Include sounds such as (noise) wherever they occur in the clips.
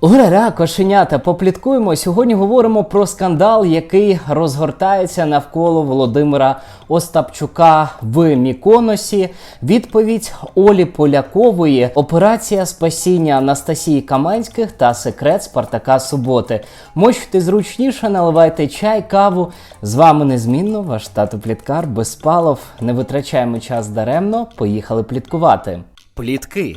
Ура, кошенята, попліткуємо. Сьогодні говоримо про скандал, який розгортається навколо Володимира Остапчука в Міконосі. Відповідь Олі Полякової, операція спасіння Анастасії Каменських та секрет Спартака Суботи. Мочте зручніше, наливайте чай, каву. З вами незмінно ваш тато Пліткар Безпалов. Не витрачаємо час даремно. Поїхали пліткувати. Плітки,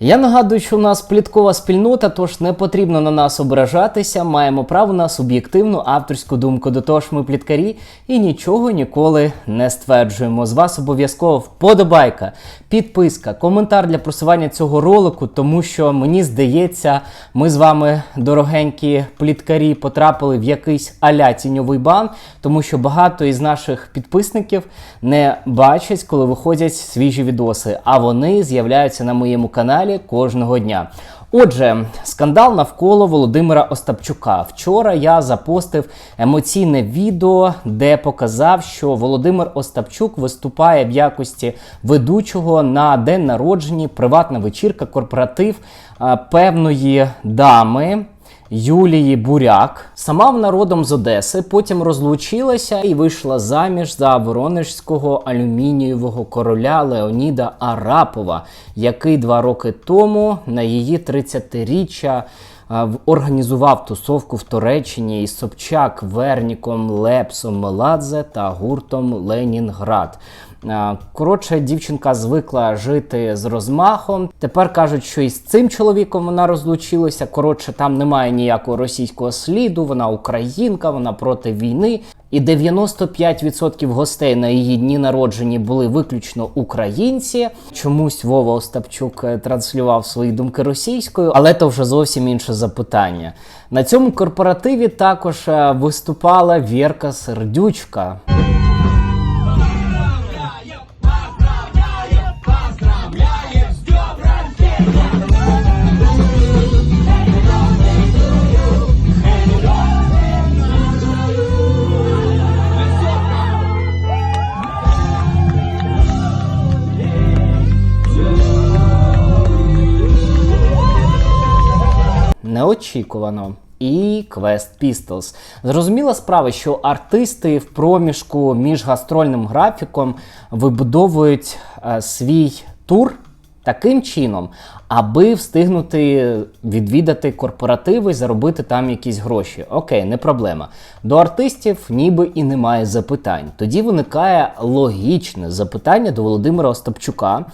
Я нагадую, що у нас пліткова спільнота, тож не потрібно на нас ображатися. Маємо право на суб'єктивну авторську думку. До того ж, ми пліткарі і нічого ніколи не стверджуємо. З вас обов'язково вподобайка, підписка, коментар для просування цього ролику, тому що мені здається, ми з вами, дорогенькі пліткарі, потрапили в якийсь аля тіньовий бан, тому що багато із наших підписників не бачать, коли виходять свіжі відоси, а вони з'являються на моєму каналі кожного дня. Отже, скандал навколо Володимира Остапчука. Вчора я запостив емоційне відео, де показав, що Володимир Остапчук виступає в якості ведучого на день народження, приватна вечірка, корпоратив певної дами. Юлії Буряк. Сама вона родом з Одеси, потім розлучилася і вийшла заміж за воронежського алюмінієвого короля Леоніда Арапова, який два роки тому на її 30-річчя організував тусовку в Туреччині із Собчак, Верніком, Лепсом, Меладзе та гуртом Ленінград. А, Коротше, дівчинка звикла жити з розмахом. Тепер кажуть, що із цим чоловіком вона розлучилася. Коротше, там немає ніякого російського сліду. Вона українка, вона проти війни. І 95% гостей на її дні народжені були виключно українці. Чомусь Вова Остапчук е, транслював свої думки російською, але то вже зовсім інше запитання. На цьому корпоративі також е, виступала Вірка Сердючка. Неочікувано. І Quest Pistols. Зрозуміла справа, що артисти в проміжку між гастрольним графіком вибудовують е, свій тур таким чином, аби встигнути відвідати корпоративи і заробити там якісь гроші. Окей, не проблема. До артистів ніби і немає запитань. Тоді виникає логічне запитання до Володимира Остапчука.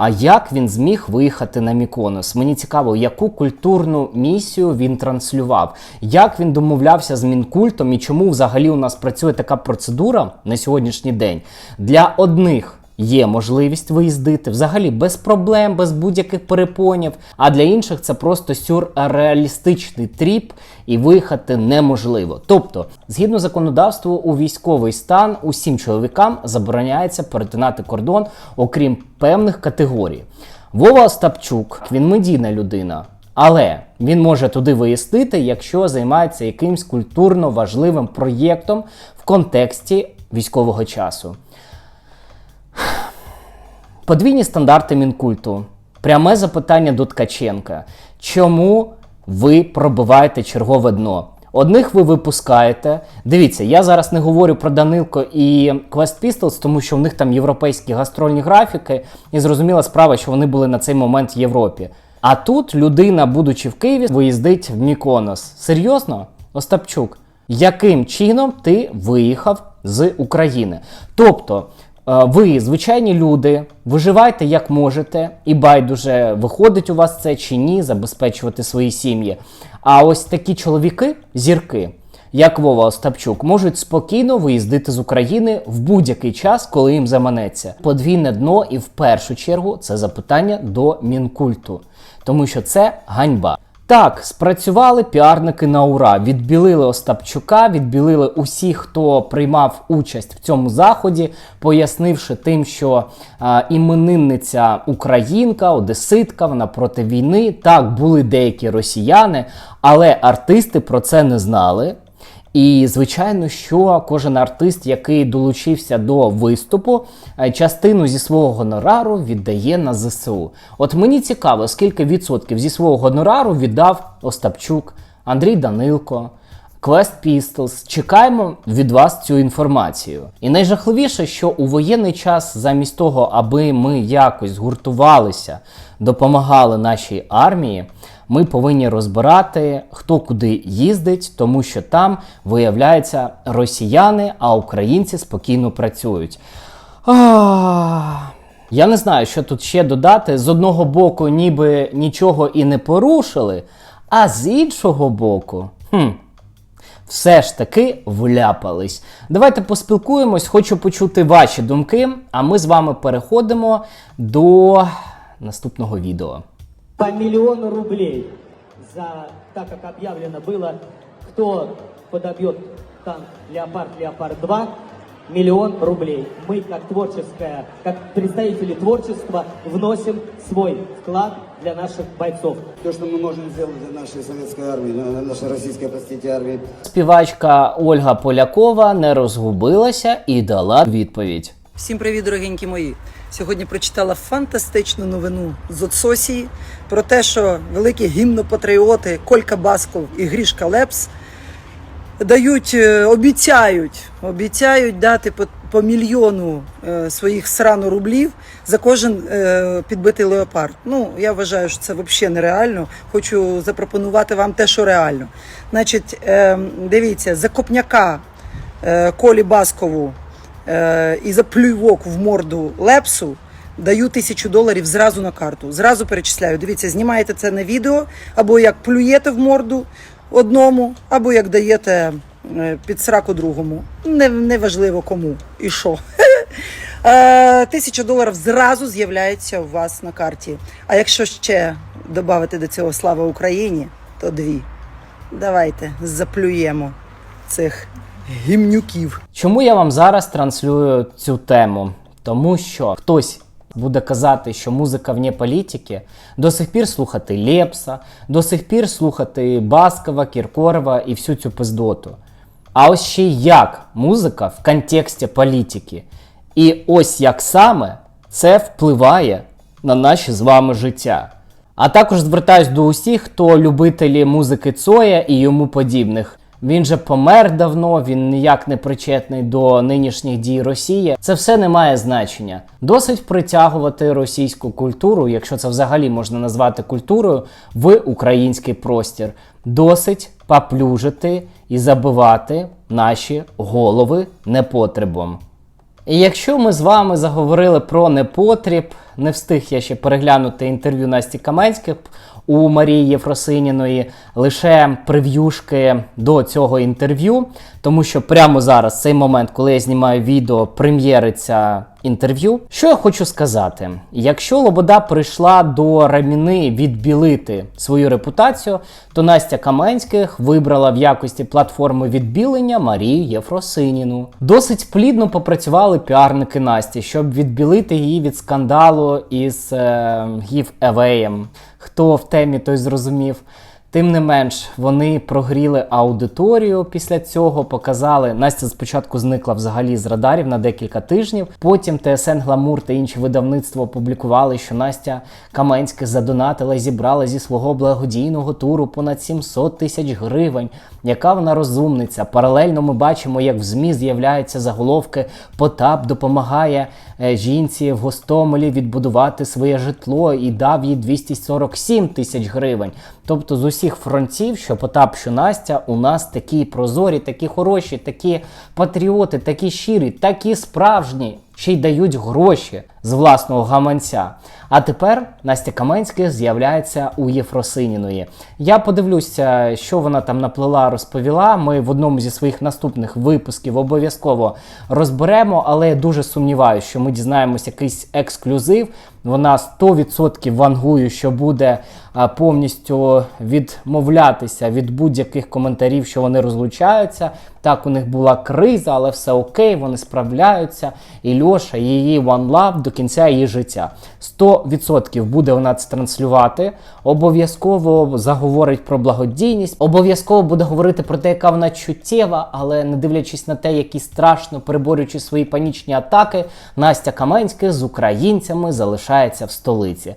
А як він зміг виїхати на Міконос? Мені цікаво, яку культурну місію він транслював, як він домовлявся з мінкультом і чому взагалі у нас працює така процедура на сьогоднішній день для одних. Є можливість виїздити взагалі без проблем, без будь-яких перепонів. А для інших це просто сюрреалістичний тріп і виїхати неможливо. Тобто, згідно законодавству, у військовий стан усім чоловікам забороняється перетинати кордон, окрім певних категорій. Вова Остапчук, він медійна людина. Але він може туди виїздити, якщо займається якимсь культурно важливим проєктом в контексті військового часу. Подвійні стандарти мінкульту. Пряме запитання до Ткаченка. Чому ви пробиваєте чергове дно? Одних ви випускаєте. Дивіться, я зараз не говорю про Данилко і Quest Pistols, тому що в них там європейські гастрольні графіки, і зрозуміла справа, що вони були на цей момент в Європі. А тут людина, будучи в Києві, виїздить в Міконос. Серйозно? Остапчук, яким чином ти виїхав з України? Тобто. Е, Ви, звичайні люди, виживайте як можете, і байдуже виходить у вас це чи ні, забезпечувати свої сім'ї. А ось такі чоловіки, зірки, як Вова Остапчук, можуть спокійно виїздити з України в будь-який час, коли їм заманеться. Подвійне дно, і в першу чергу це запитання до мінкульту, тому що це ганьба. Так, спрацювали піарники на ура. Відбілили Остапчука, відбілили усіх, хто приймав участь в цьому заході, пояснивши тим, що е, іменинниця українка, одеситка, вона проти війни. Так, були деякі росіяни, але артисти про це не знали. І звичайно, що кожен артист, який долучився до виступу, е, частину зі свого гонорару віддає на ЗСУ. От мені цікаво, скільки відсотків зі свого гонорару віддав Остапчук, Андрій Данилко. Quest Pistols. Чекаємо від вас цю інформацію. І найжахливіше, що у воєнний час, замість того, аби ми якось згуртувалися, допомагали нашій армії, ми повинні розбирати, хто куди їздить, тому що там виявляється росіяни, а українці спокійно працюють. Я не знаю, що тут ще додати. З одного боку, ніби нічого і не порушили, а з іншого боку, хм, все ж таки вляпались. Давайте поспілкуємось, хочу почути ваші думки, а ми з вами переходимо до наступного відео. по мільйону рублей за, так як об'явлено було, хто подоб'є танк «Леопард», «Леопард-2», миллион рублей. Мы, как творческая, как представители творчества, вносим свой вклад для наших бойцов. То, что мы можем сделать для нашей советской армии, для нашей российской, простите, армии, Співачка Ольга Полякова не розгубилася і дала відповідь. Всім привіт, дорогенькі мої. Сьогодні прочитала фантастичну новину з Отсосії про те, що великі гімнопатріоти Колька Басков і Грішка Лепс дають, е, обіцяють, обіцяють дати по, по мільйону е, своїх срано рублів за кожен е, підбитий леопард. Ну, я вважаю, що це взагалі нереально. Хочу запропонувати вам те, що реально. Значить, дивіться, за копняка Колі Баскову і за плювок в морду Лепсу даю тисячу доларів зразу на карту. Зразу перечисляю. Дивіться, знімаєте це на відео, або як плюєте в морду одному, або як даєте е, під сраку другому. Не, неважливо кому і що. (laughs) Е, Тисяча доларів зразу з'являється у вас на карті. А якщо ще додати до цього слава Україні, то дві. Давайте заплюємо цих гімнюків. Чому я вам зараз транслюю цю тему? Тому що хтось буде казати, що музика вне політики, до сих пір слухати Лепса, до сих пір слухати Баскова, Кіркорова і всю цю пиздоту. А ось ще як музика в контексті політики. І ось як саме це впливає на наше з вами життя. А також звертаюсь до усіх, хто любителі музики Цоя і йому подібних. Він же помер давно, він ніяк не причетний до нинішніх дій Росії. Це все не має значення. Досить притягувати російську культуру, якщо це взагалі можна назвати культурою, в український простір. Досить поплюжити і забивати наші голови непотребом. І якщо ми з вами заговорили про непотріб, не встиг я ще переглянути інтерв'ю Насті Каменських у Марії Єфросиніної, лише прев'юшки до цього інтерв'ю, тому що прямо зараз, цей момент, коли я знімаю відео, прем'єриться інтерв'ю. Що я хочу сказати? Якщо Лобода прийшла до Раміни відбілити свою репутацію, то Настя Каменських вибрала в якості платформи відбілення Марію Єфросиніну. Досить плідно попрацювали піарники Насті, щоб відбілити її від скандалу із е, Гів Евеєм. Хто в темі, той зрозумів. Тим не менш, вони прогріли аудиторію після цього, показали. Настя спочатку зникла взагалі з радарів на декілька тижнів. Потім ТСН Гламур та інші видавництва опублікували, що Настя Каменська задонатила і зібрала зі свого благодійного туру понад 700 тисяч гривень. Яка вона розумниця? Паралельно ми бачимо, як в ЗМІ з'являються заголовки Потап допомагає е, жінці в Гостомелі відбудувати своє житло і дав їй 247 тисяч гривень. Тобто з усіх фронтів, що Потап, що Настя, у нас такі прозорі, такі хороші, такі патріоти, такі щирі, такі справжні, ще й дають гроші з власного гаманця. А тепер Настя Каменська з'являється у Єфросиніної. Я подивлюся, що вона там наплела, розповіла. Ми в одному зі своїх наступних випусків обов'язково розберемо, але я дуже сумніваюся, що ми дізнаємось якийсь ексклюзив. Вона 100% вангує, що буде повністю відмовлятися від будь-яких коментарів, що вони розлучаються. Так, у них була криза, але все окей, вони справляються. І Льоша, її One Love до кінця її життя. 100% буде вона це транслювати. Обов'язково заговорить про благодійність, обов'язково буде говорити про те, яка вона чуттєва, але не дивлячись на те, які страшно переборюючи свої панічні атаки, Настя Каменська з українцями залишається в столиці.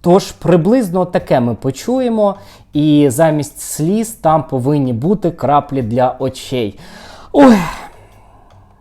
Тож приблизно таке ми почуємо, і замість сліз там повинні бути краплі для очей. Ой,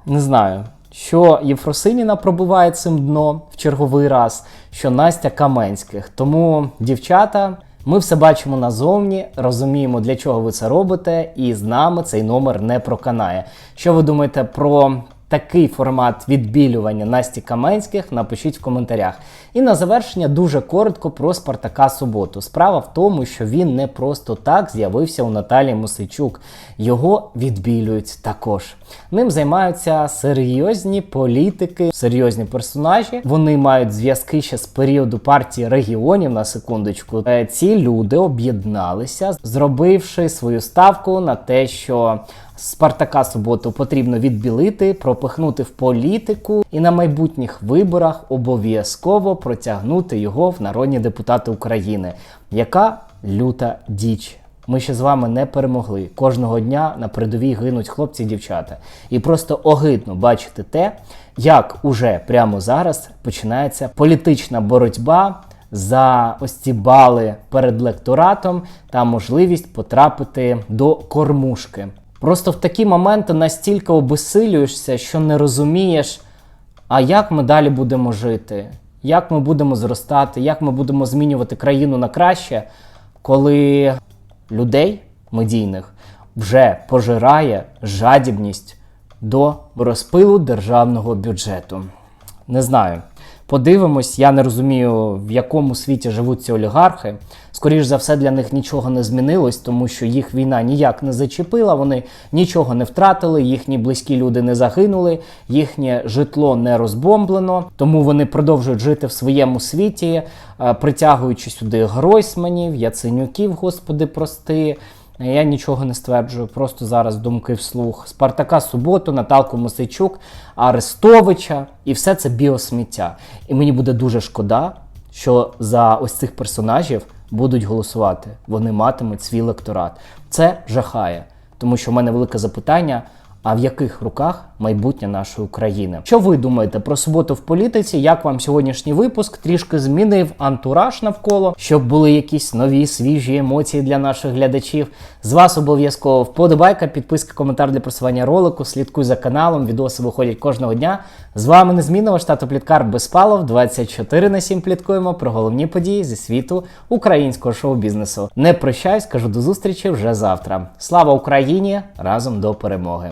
не знаю, що Єфросиніна пробуває цим дно в черговий раз, що Настя Каменських. Тому, дівчата, ми все бачимо назовні, розуміємо, для чого ви це робите, і з нами цей номер не проканає. Що ви думаєте про такий формат відбілювання Насті Каменських? Напишіть в коментарях. І на завершення дуже коротко про Спартака Суботу. Справа в тому, що він не просто так з'явився у Наталії Мосичук. Його відбілюють також. Ним займаються серйозні політики, серйозні персонажі. Вони мають зв'язки ще з періоду партії регіонів на секундочку. Е, Ці люди об'єдналися, зробивши свою ставку на те, що Спартака Суботу потрібно відбілити, пропихнути в політику і на майбутніх виборах обов'язково протягнути його в народні депутати України. Яка люта діч. Ми ще з вами не перемогли. Кожного дня на передовій гинуть хлопці і дівчата. І просто огидно бачити те, як уже прямо зараз починається політична боротьба за ось ці бали перед лекторатом та можливість потрапити до кормушки. Просто в такі моменти настільки обесилюєшся, що не розумієш, а як ми далі будемо жити, як ми будемо зростати, як ми будемо змінювати країну на краще, коли людей медійних вже пожирає жадібність до розпилу державного бюджету. Не знаю. Подивимось, я не розумію, в якому світі живуть ці олігархи. Скоріш за все, для них нічого не змінилось, тому що їх війна ніяк не зачепила, вони нічого не втратили, їхні близькі люди не загинули, їхнє житло не розбомблено, тому вони продовжують жити в своєму світі, е, притягуючи сюди Гройсманів, Яценюків, господи, прости. Я нічого не стверджую, просто зараз думки вслух. Спартака Суботу, Наталку Мосичук, Арестовича, і все це біосміття. І мені буде дуже шкода, що за ось цих персонажів будуть голосувати. Вони матимуть свій лекторат. Це жахає, тому що в мене велике запитання. А в яких руках майбутнє нашої України? Що ви думаєте про суботу в політиці? Як вам сьогоднішній випуск трішки змінив антураж навколо, щоб були якісь нові свіжі емоції для наших глядачів? З вас обов'язково вподобайка, підписка, коментар для просування ролику. Слідкуй за каналом. Відоси виходять кожного дня. З вами незмінно штату Пліткар Безпалов. 24 на 7 пліткуємо про головні події зі світу українського шоу-бізнесу. Не прощаюсь, кажу до зустрічі вже завтра. Слава Україні! Разом до перемоги!